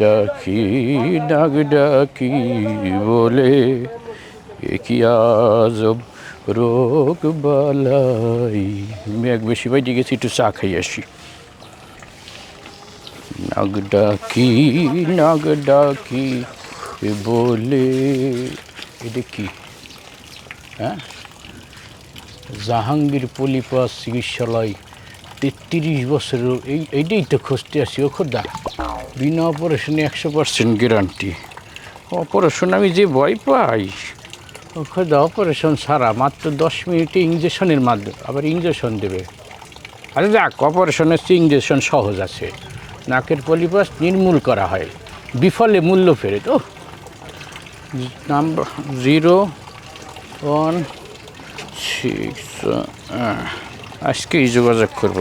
ডাকি, নাক ডাকি বলে কি আজব রোগ বালাই। মেঘ বেশি বাইরে গেছি, একটু চা খাই আসি। নাগ ডাকি নাগ ডাকি বলে, এটা কি? হ্যাঁ? জাহাঙ্গীর পলিপাস চিকিৎসালয়। তেত্রিশ বছরের, এই, এইটাই তো খুঁজতে আসি, ও খোদা। বিনা অপারেশনে একশো পার্সেন্ট গ্যারান্টি। অপারেশন আমি যে ভয় পাই। ও খোদা, অপারেশন সারা মাত্র দশ মিনিটে ইঞ্জেকশনের মাধ্যমে, আবার ইঞ্জেকশন দেবে। আরে যাক, অপারেশনের চেয়ে ইঞ্জেকশন সহজ আছে। নাকের পলিপাস নির্মূল করা হয়। বিফলে মূল্য ফেরত ও নাম্বার জিরো, ওয়ান, সিক্স আজকেই যোগাযোগ করব।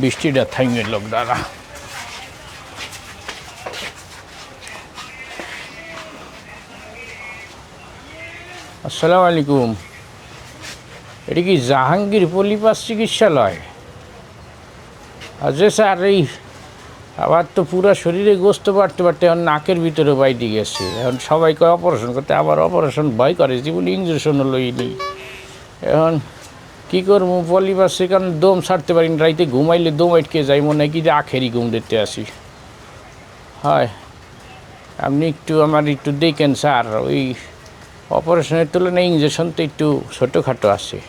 বৃষ্টিটা থাইমের লোক দ্বারা আসসালামু আলাইকুম। এটা কি জাহাঙ্গীর পলিপাস চিকিৎসালয়? আচ্ছা স্যার, এই আবার তো পুরো শরীরে গোস্ত বাড়তে বাড়তে এখন নাকের ভিতরে বাইতে গেছে। এখন সবাইকে অপারেশন করতে, আবার অপারেশন ভয় করে, জীবনে ইঞ্জেকশনও লইনি। এখন কী করব? পলিপাস সেখানে দম ছাড়তে পারি না। রাইতে ঘুমাইলে দম আটকে যাই মনে হয় কি যে আখেরই ঘুম দিতে আসি। হয়, আপনি একটু আমার একটু দেখেন স্যার, ওই অপারেশনের তুলনায় ইঞ্জেকশন তো একটু ছোটোখাটো আছে।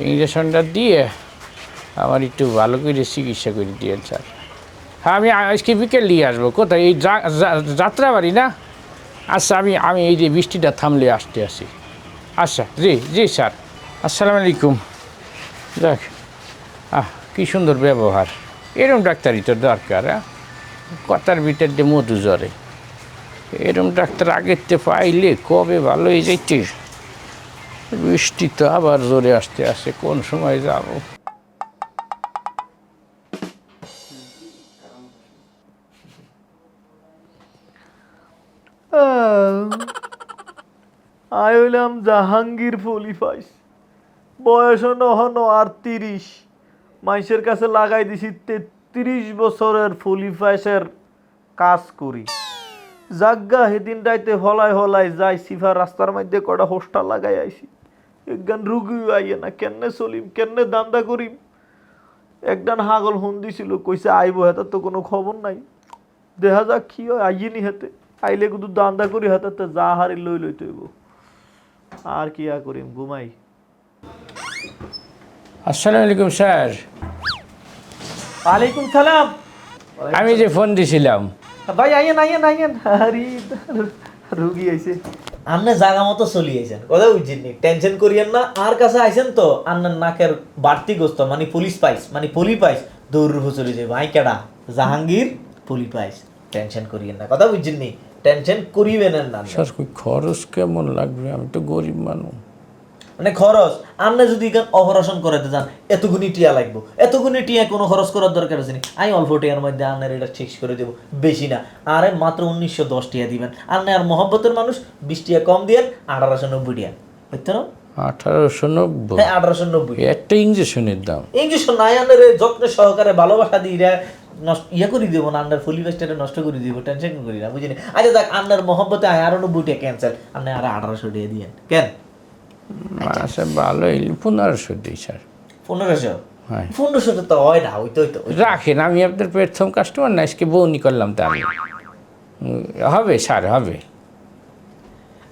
ইঞ্জেকশনটা দিয়ে আমার একটু ভালো করে চিকিৎসা করে দিয়েন স্যার। হ্যাঁ আমি আজকে বিকেল নিয়ে আসব। কোথায়? এই যা- যা- যাত্রাবাড়ি না? আচ্ছা আমি আমি এই যে বৃষ্টিটা থামলে আসতে আসি। আচ্ছা জি জি স্যার। আসসালামু আলাইকুম। দেখ আহ, কী সুন্দর ব্যবহার। এরম ডাক্তারই তো দরকার কথার ভিতর দিয়ে মধু জ্বরে এরম ডাক্তার আগের থেকে পাইলে কবে ভালো হয়ে যাইতে? বৃষ্টি তো আবার জোরে আসতে আসে কোন সময় যাব? আই জাহাঙ্গীর ফলিফাইস বয়স হনো আর তিরিশ। মাইসের কাছে লাগাই দিছি তেত্রিশ বছরের ফলিফাইসের কাজ করি। জাগা সেদিন রাইতে হলাই হলাই যাই সিফা রাস্তার মধ্যে কটা হোস্টা লাগাই আইছি। একগান রুগী আইয়ে না কেন্নে চলিম কেন্নে দান্দা করিম? একদান হাগল হুন দিছিল, কইছে আইব হেতার তো কোনো খবর নাই। দেখা যাক কি হয়, আইয়েনি হেতে। আইলে কিন্তু দান্দা করি হাতে যা হারি লই লই তৈব আর কি আর করিম, ঘুমাই। আসসালামু আলাইকুম স্যার। ওয়ালাইকুম সালাম। আমি যে ফোন দিছিলাম। ভাই আইয়েন আইয়েন আইয়েন। আরে রুগী আইছে আপনি জায়গা মতো চলি আইছেন। কথা বুঝছেন নি? টেনশন করিয়েন না। আর কাছে আইছেন তো আপনার নাকের বাড়তি গোস্ত মানে পুলিশ পাইস মানে পলি পাইস। দৌড় চলে যাবে ভাই কেডা? জাহাঙ্গীর পলি পাইস। টেনশন করিয়েন না। কথা বুঝছেন নি? টেনশন করিবেন না স্যার কই খরচ কেমন লাগবে? আমি তো গরিব মানুষ। মানে খরচ। আপনি যদি এখান অপারেশন করাতে যান এতগুনি টিয়া লাগবে। এতগুনি টিয়া কোনো খরচ করার দরকার আছে নি? আমি অল্প টিয়ার মধ্যে আপনার এটা ঠিক করে দেবো। বেশি না। আরে মাত্র উনিশশো দশ টিয়া দিবেন। আপনি আর মহব্বতের মানুষ বিশ টিয়া কম দিয়েন আঠারোশো নব্বই টিয়া। বুঝতে না আঠারোশো নব্বই? হ্যাঁ আঠারোশো নব্বই একটা ইঞ্জেকশনের দাম। ইঞ্জেকশন নাই আন্ডার যত্ন সহকারে ভালোবাসা দিই রে নষ্ট ইয়ে করে দিব না আন্ডার ফুলি বেস্টারে নষ্ট করে দিব টেনশন করি না বুঝিনি আচ্ছা দেখ আন্ডার মহব্বতে আয় আরও নব্বই টাকা ক্যান্সেল আপনি আর আঠারোশো দিয়ে দিয়েন। কেন? আচ্ছা ভালো পনেরোশো দিই স্যার। পনেরোশো? হ্যাঁ। পনেরোশো তো হয় না ওই তো রাখেন আমি আপনার প্রথম কাস্টমার না আজকে বউনি করলাম তা আমি। হবে স্যার হবে।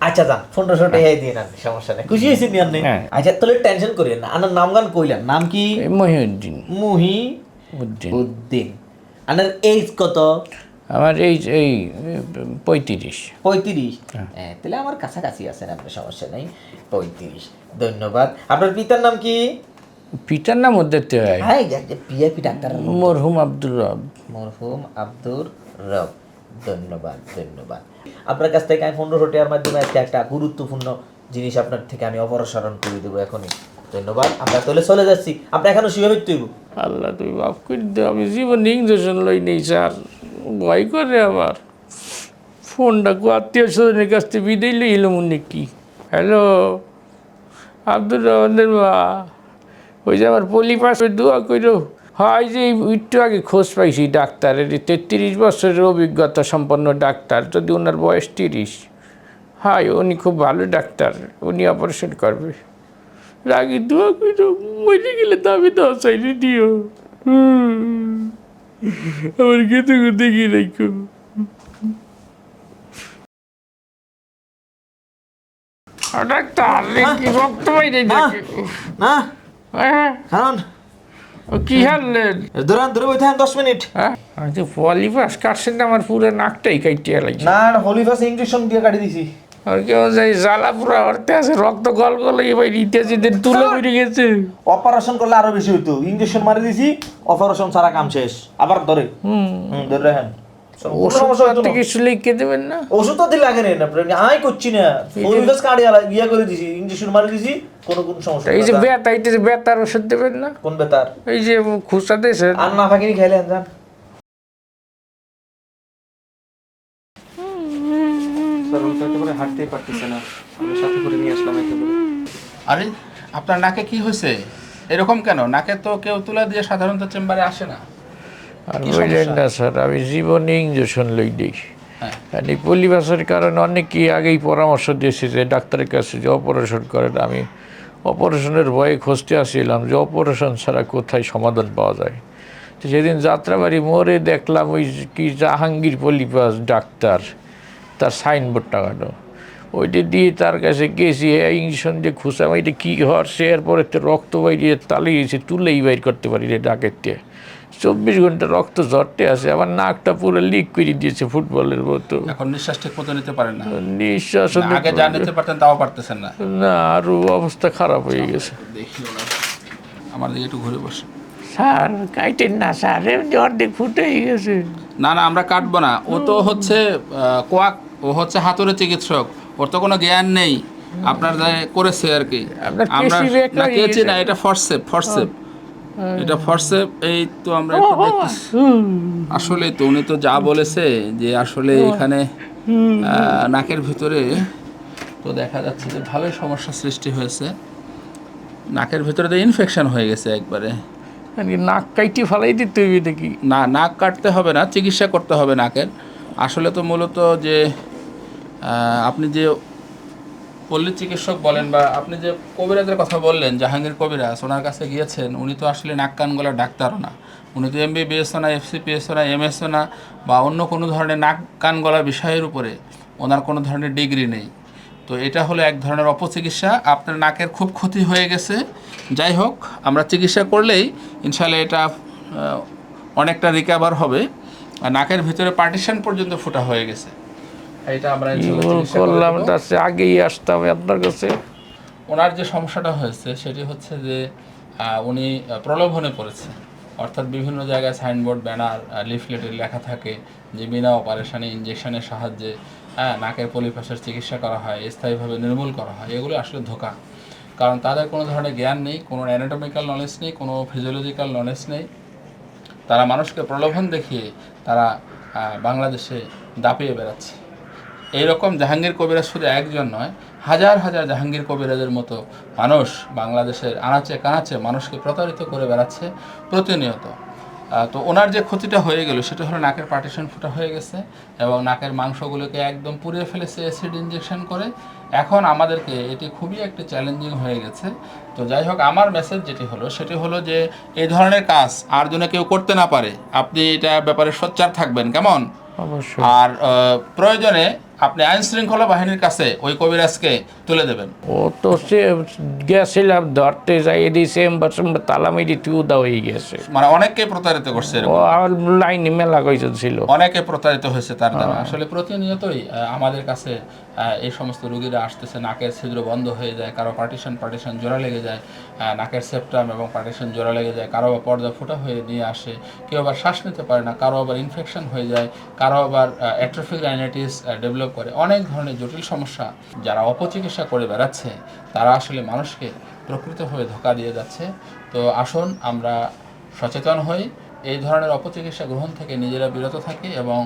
আচ্ছা যান পনেরোশো টাকাই দিয়ে নেন সমস্যা নেই। খুশি হয়েছি আপনি? হ্যাঁ। আচ্ছা তাহলে টেনশন করিয়েন না আপনার নাম গান কইলেন নাম কি? মহিউদ্দিন। মুহি উদ্দিন উদ্দিন আপনার এইজ কত? আমার এই এই পঁয়ত্রিশ। পঁয়ত্রিশ? হ্যাঁ। তাহলে আমার কাছাকাছি আছেন আপনার সমস্যা নেই। পঁয়ত্রিশ ধন্যবাদ। আপনার পিতার নাম কি? পিতার নাম ওদেরতে হয় হ্যাঁ পিআইপি ডাক্তার মরহুম আব্দুর রব। মরহুম আব্দুর রব। ধন্যবাদ ধন্যবাদ। আপনার কাছ থেকে আমি পনেরোশো টাকার মাধ্যমে আজকে একটা গুরুত্বপূর্ণ জিনিস আপনার থেকে আমি অপসারণ করে দেবো এখনই। ধন্যবাদ। আমরা তাহলে চলে যাচ্ছি। আপনি এখনও তৈব আল্লাহ তুমি মাফ করে দাও আমি জীবনে ইঞ্জেকশন লই নেই স্যার। ভয় করে আবার। ফোনটা কো, আত্মীয় স্বজনের কাছ থেকে বিদায় লই এলো মনে কি? হ্যালো? আব্দুর রহমানের মা। ওই যে আমার পলি পাশে দোয়া করো হয় যে একটু আগে খোঁজ পাইছি ডাক্তারের তেত্রিশ বছরের অভিজ্ঞতা সম্পন্ন ডাক্তার, যদি ওনার বয়স তিরিশ। হয়, উনি খুব ভালো ডাক্তার, উনি অপারেশন করবে। রাগি দোয়া করো মরে গেলে দাবি দাও চাইলে দিও। হুম। আমার গেতে গিয়ে রাখো কি রক্ত বাইরে না না হ্যাঁ কারণ কি হারলেন? বই থাকেন দশ মিনিট। হ্যাঁ কাটছেন আমার পুরো নাকটাই কাটিয়ে লাগছে। না হলিফাস ইঞ্জেকশন দিয়ে কাটি দিছি। আর কেউ যাই জ্বালা পুরা অর্থে আছে রক্ত গল গল এবার ইতিহাসে তুলে বেরিয়ে গেছে। অপারেশন করলে আরও বেশি হইতো। ইঞ্জেকশন মারি দিছি অপারেশন সারা কাম শেষ। আবার ধরে। হুম। ধরে রাখেন। ওষুধ সমস্যা হইতো থেকে কিছু লিখে দেবেন না? ওষুধ তো দিলে লাগে না আপনি আই করছি না। ইয়া করে দিছি ইঞ্জেকশন মারি দিছি কোনো কোনো সমস্যা এই যে। ব্যথা এই যে ব্যথার ওষুধ দেবেন না? কোন বেতার এই যে দিয়েছে আর না ফাঁকিনি খাইলেন যান। একেবারে হাঁটতেই পারতেছে না। আমি সাথে করে নিয়ে আসলাম একেবারে আরে আপনার নাকে কি হয়েছে? এরকম কেন? নাকে তো কেউ তুলা দিয়ে সাধারণত চেম্বারে আসে না। আর বললেন না স্যার আমি জীবনে ইঞ্জেকশন লই দিই হ্যাঁ। এই পলিবাসের কারণে অনেকেই আগেই পরামর্শ দিয়েছে যে ডাক্তারের কাছে যে অপারেশন করেন। আমি অপারেশনের ভয়ে খুঁজতে আসছিলাম যে অপারেশন ছাড়া কোথায় সমাধান পাওয়া যায়। তো সেদিন যাত্রাবাড়ি মোড়ে দেখলাম ওই কি জাহাঙ্গীর পলিপাস ডাক্তার তার সাইনবোর্ড টাঙানো। ওইটা দিয়ে তার কাছে গেছি ইঞ্জেকশন দিয়ে খুঁজলাম এটা কী হওয়ার সে এরপরে তো রক্ত বাইরে তালিয়েছে তুলেই বাইর করতে পারি রে ডাকের দিয়ে চব্বিশ ঘণ্টা রক্ত ঝরতে আছে আমার নাকটা পুরো লিক করে দিয়েছে ফুটবলের মতো। এখন নিঃশ্বাস ঠিক মতো নিতে পারেন না। নিঃশ্বাস আগে যা নিতে পারতেন তাও পারতেছেন না। না আরও অবস্থা খারাপ হয়ে গেছে। দেখি আমার দিকে একটু ঘুরে বসে। স্যার কাইটেন না স্যার এমনি অর্ধেক ফুটে গেছে। না না আমরা কাটবো না। ও তো হচ্ছে কোয়াক ও হচ্ছে হাতুড়ে চিকিৎসক। ওর তো কোনো জ্ঞান নেই। আপনার করেছে আর কি। আমরা না কেছি না এটা। ফরসেপ ফরসেপ এটা ফরসেপ এই তো আমরা আসলে তো উনি তো যা বলেছে যে আসলে এখানে নাকের ভিতরে তো দেখা যাচ্ছে যে ভালোই সমস্যা সৃষ্টি হয়েছে। নাকের ভিতরে তো ইনফেকশন হয়ে গেছে একবারে। নাক কাইটি ফালাই দিতে হইবে দেখি। না নাক কাটতে হবে না চিকিৎসা করতে হবে নাকের। আসলে তো মূলত যে আপনি যে পল্লী চিকিৎসক বলেন বা আপনি যে কবিরাজের কথা বললেন, জাহাঙ্গীর কবিরাজ, ওনার কাছে গিয়েছেন, উনি তো আসলে নাক কান গলার ডাক্তারও না। উনি তো এমবিবিএসও না এফসিপিএসও না এমএসও না, বা অন্য কোনো ধরনের নাক কান গলার বিষয়ের উপরে ওনার কোনো ধরনের ডিগ্রি নেই। তো এটা হলো এক ধরনের অপচিকিৎসা। আপনার নাকের খুব ক্ষতি হয়ে গেছে। যাই হোক, আমরা চিকিৎসা করলেই ইনশাল্লাহ এটা অনেকটা রিকভার হবে। নাকের ভিতরে পার্টিশন পর্যন্ত ফোটা হয়ে গেছে। করলাম। তার আগেই আসতাম আপনার কাছে। ওনার যে সমস্যাটা হয়েছে সেটি হচ্ছে যে উনি প্রলোভনে পড়েছে। অর্থাৎ বিভিন্ন জায়গায় সাইনবোর্ড ব্যানার লিফলেটে লেখা থাকে যে বিনা অপারেশনে ইঞ্জেকশনের সাহায্যে হ্যাঁ নাকের পলিপাসের চিকিৎসা করা হয় স্থায়ীভাবে নির্মূল করা হয় এগুলো আসলে ধোকা। কারণ তাদের কোনো ধরনের জ্ঞান নেই কোনো অ্যানাটমিক্যাল নলেজ নেই কোনো ফিজিওলজিক্যাল নলেজ নেই। তারা মানুষকে প্রলোভন দেখিয়ে তারা বাংলাদেশে দাপিয়ে বেড়াচ্ছে। এইরকম জাহাঙ্গীর কবিরাজ শুধু একজন নয় হাজার হাজার জাহাঙ্গীর কবিরাজের মতো মানুষ বাংলাদেশের আনাচে কানাচে মানুষকে প্রতারিত করে বেড়াচ্ছে প্রতিনিয়ত। তো ওনার যে ক্ষতিটা হয়ে গেল সেটা হলো নাকের পার্টিশন ফুটা হয়ে গেছে এবং নাকের মাংসগুলোকে একদম পুড়িয়ে ফেলেছে অ্যাসিড ইঞ্জেকশন করে। এখন আমাদেরকে এটি খুবই একটি চ্যালেঞ্জিং হয়ে গেছে। তো যাই হোক আমার মেসেজ যেটি হলো সেটি হলো যে এই ধরনের কাজ আর যেন কেউ করতে না পারে। আপনি এটা ব্যাপারে সোচ্চার থাকবেন কেমন? অবশ্যই। আর প্রয়োজনে আপনি আইন শৃঙ্খলা বাহিনীর কাছে ওই কবিরাজকে তুলে দেবেন। ও তো সে গেছিলাম ধরতে যাই দিয়েছে এম্বার সেম্বার তালা মেরি তুদা হয়ে গেছে। মানে অনেককে প্রতারিত করছে ও লাইনে মেলা কইজন ছিল। অনেকে প্রতারিত হয়েছে তার দ্বারা। আসলে প্রতিনিয়তই আমাদের কাছে এই সমস্ত রোগীরা আসতেছে নাকের ছিদ্র বন্ধ হয়ে যায় কারও পার্টিশন পার্টিশন জোড়া লেগে যায় নাকের সেপ্টাম এবং পার্টিশন জোড়া লেগে যায় কারও আবার পর্দা ফুটা হয়ে নিয়ে আসে কেউ আবার শ্বাস নিতে পারে না কারও আবার ইনফেকশন হয়ে যায় কারও আবার অ্যাট্রোফিক রাইনাইটিস ডেভেলপ করে। অনেক ধরনের জটিল সমস্যা যারা অপচিকিৎসা করে বেড়াচ্ছে, তারা আসলে মানুষকে প্রকৃতভাবে ধোকা দিয়ে যাচ্ছে। তো আসুন আমরা সচেতন হই, এই ধরনের অপচিকিৎসা গ্রহণ থেকে নিজেরা বিরত থাকি এবং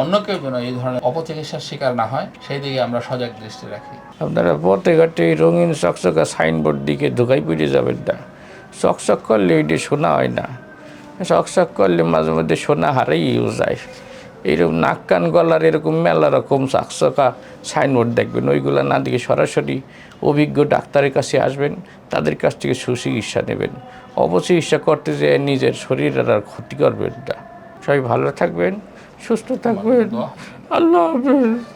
অন্য কেউ যেন এই ধরনের অপচিকিৎসার শিকার না হয়, সেই দিকে আমরা সজাগ দৃষ্টি রাখি। আপনারা পথে ঘাটে রঙিন চকচকা সাইনবোর্ড দিকে ঢুকাই পড়ে যাবেন না। চকচক করলে এটি শোনা হয় না। শখ করলে মাঝে মধ্যে সোনা হারাইও যায় এইরকম নাক কান গলার এরকম মেলা রকম সাকসকা সাইনবোর্ড দেখবেন ওইগুলো না দিকে সরাসরি অভিজ্ঞ ডাক্তারের কাছে আসবেন তাদের কাছ থেকে সুচিকিৎসা নেবেন। অপচিকিৎসা করতে যেয়ে নিজের শরীরের আর ক্ষতি করবেন না। সবাই ভালো থাকবেন সুস্থ থাকবেন। আল্লাহ হাফেজ।